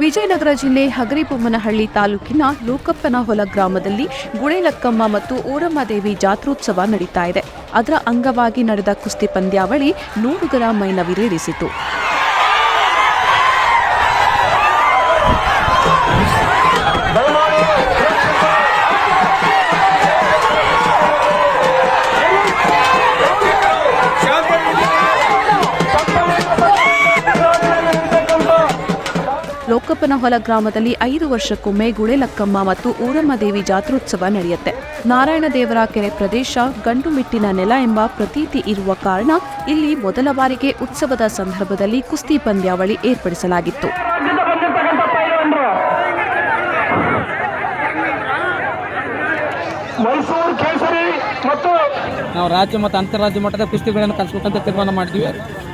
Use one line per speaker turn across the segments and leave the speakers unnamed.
ವಿಜಯನಗರ ಜಿಲ್ಲೆ ಹಗರಿಬೊಮ್ಮನಹಳ್ಳಿ ತಾಲೂಕಿನ ಲೋಕಪ್ಪನಹೊಲ ಗ್ರಾಮದಲ್ಲಿ ಗುಳೇಲಕ್ಕಮ್ಮ ಮತ್ತು ಓರಮ್ಮದೇವಿ ಜಾತ್ರೋತ್ಸವ ನಡೀತಾ ಇದೆ. ಅದರ ಅಂಗವಾಗಿ ನಡೆದ ಕುಸ್ತಿ ಪಂದ್ಯಾವಳಿ ನೋಡುಗರ ಮೈನವಿರೇರಿಸಿತು. ಹೊಲ ಗ್ರಾಮದಲ್ಲಿ ಐದು ವರ್ಷಕ್ಕೊಮ್ಮೆ ಗುಳೆಲಕ್ಕಮ್ಮ ಮತ್ತು ಊರಮ್ಮ ದೇವಿ ಜಾತ್ರೋತ್ಸವ ನಡೆಯುತ್ತೆ. ನಾರಾಯಣ ದೇವರ ಕೆರೆ ಪ್ರದೇಶ ಗಂಡುಮಿಟ್ಟಿನ ನೆಲ ಎಂಬ ಪ್ರತೀತಿ ಇರುವ ಕಾರಣ ಇಲ್ಲಿ ಮೊದಲ ಬಾರಿಗೆ ಉತ್ಸವದ ಸಂದರ್ಭದಲ್ಲಿ ಕುಸ್ತಿ ಪಂದ್ಯಾವಳಿ ಏರ್ಪಡಿಸಲಾಗಿತ್ತು.
ನಾವು ರಾಜ್ಯ ಮತ್ತು ಅಂತಾರಾಜ್ಯ ಮಟ್ಟದ ಕುಸ್ತಿಗಳನ್ನು ಕಲಿಸ್ಬೇಕಂತ ತೀರ್ಮಾನ ಮಾಡಿದ್ವಿ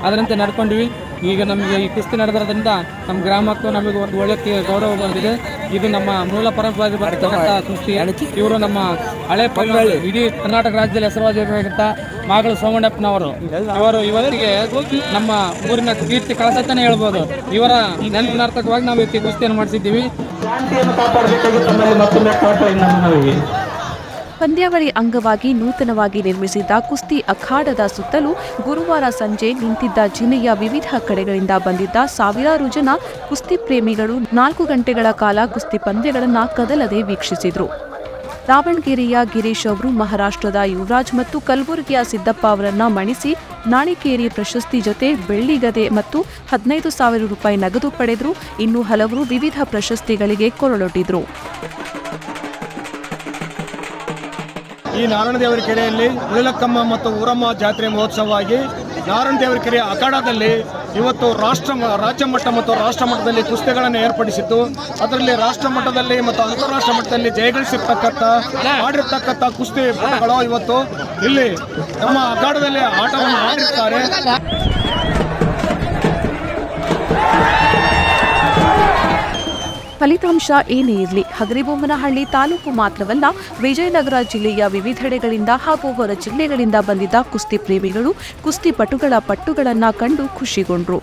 ಅದರಂತೆ ನಡ್ಕೊಂಡ್ವಿ. ಈಗ ನಮಗೆ ಈ ಕುಸ್ತಿ ನಡೆದಿರೋದ್ರಿಂದ ನಮ್ಮ ಗ್ರಾಮಕ್ಕೂ ನಮಗೆ ಒಂದು ಒಳ್ಳೆ ಗೌರವ ಬಂದಿದೆ. ಇದು ನಮ್ಮ ಮೂಲ ಪರಂಪರೆ ಬರ್ತಕ್ಕಂಥ ಕುಸ್ತಿ ಇವರು ನಮ್ಮ ಹಳೆ ಪಲ್ಲೆ ಇಡೀ ಕರ್ನಾಟಕ ರಾಜ್ಯದಲ್ಲಿ ಹೆಸರುವಾಸಿಯಾಗಿರ್ತಕ್ಕಂಥ ಮಾಗಳು ಸೋಮಣ್ಣಪ್ಪನವರು. ಇವರು ಇವರಿಗೆ ನಮ್ಮ ಊರಿನ ಕೀರ್ತಿ ಕಳಸತ್ತಾನೆ ಹೇಳ್ಬೋದು. ಇವರ ನೆನಪಿನಾರ್ಥಕವಾಗಿ ನಾವು ಈ ಕುಸ್ತಿಯನ್ನು ಮಾಡಿಸಿದ್ದೀವಿ.
ಪಂದ್ಯಾವಳಿ ಅಂಗವಾಗಿ ನೂತನವಾಗಿ ನಿರ್ಮಿಸಿದ್ದ ಕುಸ್ತಿ ಅಖಾಡದ ಸುತ್ತಲೂ ಗುರುವಾರ ಸಂಜೆ ನಿಂತಿದ್ದ ಜಿಲ್ಲೆಯ ವಿವಿಧ ಕಡೆಗಳಿಂದ ಬಂದಿದ್ದ ಸಾವಿರಾರು ಜನ ಕುಸ್ತಿ ಪ್ರೇಮಿಗಳು ನಾಲ್ಕು ಗಂಟೆಗಳ ಕಾಲ ಕುಸ್ತಿ ಪಂದ್ಯಗಳನ್ನು ಕದಲದೆ ವೀಕ್ಷಿಸಿದರು. ದಾವಣಗೆರೆಯ ಗಿರೀಶ್ ಅವರು ಮಹಾರಾಷ್ಟ್ರದ ಯುವರಾಜ್ ಮತ್ತು ಕಲಬುರಗಿಯ ಸಿದ್ದಪ್ಪ ಅವರನ್ನ ಮಣಿಸಿ ನಾಣಿಕೇರಿ ಪ್ರಶಸ್ತಿ ಜೊತೆ ಬೆಳ್ಳಿಗದೆ ಮತ್ತು ಹದಿನೈದು ಸಾವಿರ ರೂಪಾಯಿ ನಗದು ಪಡೆದರು. ಇನ್ನು ಹಲವರು ವಿವಿಧ ಪ್ರಶಸ್ತಿಗಳಿಗೆ ಕೊರಳೊಡ್ಡಿದ್ರು.
ಈ ನಾರಾಯಣದೇವರ ಕೆರೆಯಲ್ಲಿ ಉಳಿಲಕ್ಕಮ್ಮ ಮತ್ತು ಊರಮ್ಮ ಜಾತ್ರೆ ಮಹೋತ್ಸವವಾಗಿ ನಾರಾಯಣದೇವರ ಕೆರೆಯ ಅಖಾಡದಲ್ಲಿ ಇವತ್ತು ರಾಷ್ಟ್ರ ರಾಜ್ಯ ಮಟ್ಟ ಮತ್ತು ರಾಷ್ಟ್ರ ಮಟ್ಟದಲ್ಲಿ ಕುಸ್ತಿಗಳನ್ನು ಏರ್ಪಡಿಸಿತ್ತು ಅದರಲ್ಲಿ ರಾಷ್ಟ್ರ ಮಟ್ಟದಲ್ಲಿ ಮತ್ತು ಅಂತಾರಾಷ್ಟ್ರ ಮಟ್ಟದಲ್ಲಿ ಜಯಗಳಿಸಿರ್ತಕ್ಕಂಥ ಆಡಿರ್ತಕ್ಕಂಥ ಕುಸ್ತಿ ಪಟುಗಳು ಇವತ್ತು ಇಲ್ಲಿ ನಮ್ಮ ಅಖಾಡದಲ್ಲಿ ಆಟವನ್ನು ಆಡಿರ್ತಾರೆ.
ಫಲಿತಾಂಶ ಏನೇ ಇರಲಿ, ಹಗರಿಬೊಮ್ಮನಹಳ್ಳಿ ತಾಲೂಕು ಮಾತ್ರವಲ್ಲ, ವಿಜಯನಗರ ಜಿಲ್ಲೆಯ ವಿವಿಧೆಡೆಗಳಿಂದ ಹಾಗೂ ಹೊರ ಜಿಲ್ಲೆಗಳಿಂದ ಬಂದಿದ್ದ ಕುಸ್ತಿ ಪ್ರೇಮಿಗಳು ಕುಸ್ತಿ ಕುಸ್ತಿಪಟುಗಳ ಪಟ್ಟುಗಳನ್ನು ಕಂಡು ಖುಷಿಗೊಂಡ್ರು.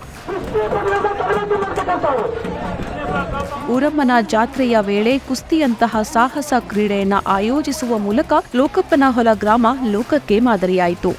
ಊರಮ್ಮನ ಜಾತ್ರೆಯ ವೇಳೆ ಕುಸ್ತಿಯಂತಹ ಸಾಹಸ ಕ್ರೀಡೆಯನ್ನು ಆಯೋಜಿಸುವ ಮೂಲಕ ಲೋಕಪ್ಪನಹೊಲ ಗ್ರಾಮ ಲೋಕಕ್ಕೆ ಮಾದರಿಯಾಯಿತು.